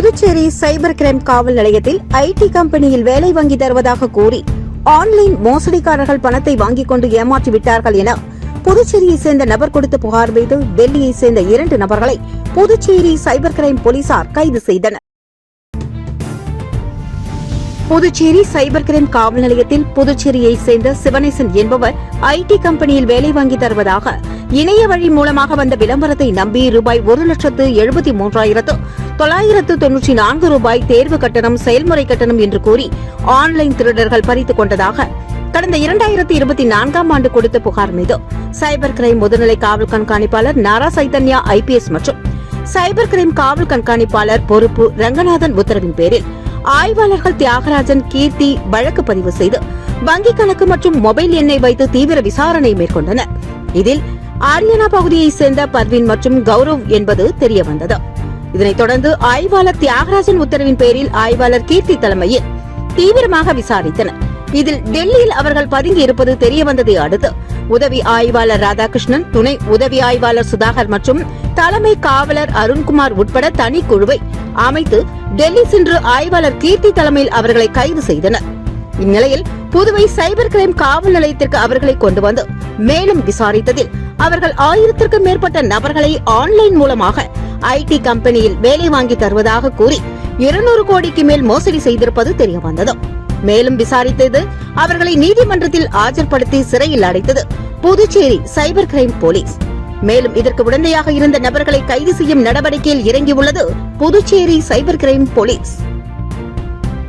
Puducherry cyber crime காவல் நிலையத்தில் ID கம்பெனியில் வேலை வாங்கி தருவதாக கூறி ஆன்லைன் மோசடிக்காரர்கள் பணத்தை வாங்கிக் கொண்டு ஏமாற்றி விட்டார்கள் என புதுச்சேரியை சேர்ந்த நபர் கொடுத்த புகார் மீது டெல்லியை சேர்ந்த இரண்டு நபர்களை புதுச்சேரி சைபர் கிரைம் போலீசார் கைது செய்தனர். புதுச்சேரி சைபர் கிரைம் காவல் நிலையத்தில் புதுச்சேரியை சேர்ந்த சிவனேசன் என்பவர் ஐடி கம்பெனியில் வேலை வாங்கி தருவதாக இணைய வழி மூலமாக வந்த விளம்பரத்தை நம்பி ரூபாய் ஒரு லட்சத்து எழுபத்தி மூன்றாயிரத்து தொள்ளாயிரத்து தொன்னூற்றி நான்கு ரூபாய் தேர்வு கட்டணம் செயல்முறை கட்டணம் என்று கூறி ஆன்லைன் திருடர்கள் பறித்துக் கொண்டதாக கடந்த இரண்டாயிரத்தி இருபத்தி நான்காம் ஆண்டு கொடுத்த புகார் மீது சைபர் கிரைம் முதுநிலை காவல் கண்காணிப்பாளர் நாரா சைதன்யா ஐபிஎஸ் மற்றும் சைபர் கிரைம் காவல் கண்காணிப்பாளர் பொறுப்பு ரங்கநாதன் உத்தரவின் பேரில் ஆய்வாளர்கள் தியாகராஜன் கீர்த்தி வழக்கு பதிவு செய்து வங்கிக் கணக்கு மற்றும் மொபைல் எண்ணை வைத்து தீவிர விசாரணை மேற்கொண்டனர். இதில் ஆரியனா பகுதியைச் சேர்ந்த பர்வீன் மற்றும் கௌரவ் என்பது தெரியவந்தது. இதனைத் தொடர்ந்து ஆய்வாளர் தியாகராஜன் உத்தரவின் பேரில் ஆய்வாளர் கீர்த்தி தலைமையில் தீவிரமாக விசாரித்தனர். இதில் டெல்லியில் அவர்கள் பதுங்கி இருப்பது தெரியவந்ததை அடுத்து உதவி ஆய்வாளர் ராதாகிருஷ்ணன் துணை உதவி ஆய்வாளர் சுதாகர் மற்றும் தலைமை காவலர் அருண்குமார் உட்பட தனிக்குழுவை அமைத்து டெல்லி சென்று ஆய்வாளர் கீர்த்தி தலைமையில் அவர்களை கைது செய்தனர். இந்நிலையில் புதுவை சைபர் கிரைம் காவல் நிலையத்திற்கு அவர்களை கொண்டு வந்து மேலும் விசாரித்ததில் அவர்கள் ஆயிரத்திற்கும் மேற்பட்ட நபர்களை ஆன்லைன் மூலமாக ஐடி கம்பெனியில் வேலை வாங்கி தருவதாக கூறி இருநூறு கோடிக்கு மேல் மோசடி செய்திருப்பது தெரியவந்தது. மேலும் விசாரித்தது அவர்களை நீதிமன்றத்தில் ஆஜர்படுத்தி சிறையில் அடைத்தது புதுச்சேரி சைபர் கிரைம் போலீஸ். மேலும் இதற்கு உடந்தையாக இருந்த நபர்களை கைது செய்யும் நடவடிக்கையில் இறங்கியுள்ளது புதுச்சேரி சைபர் கிரைம் போலீஸ்.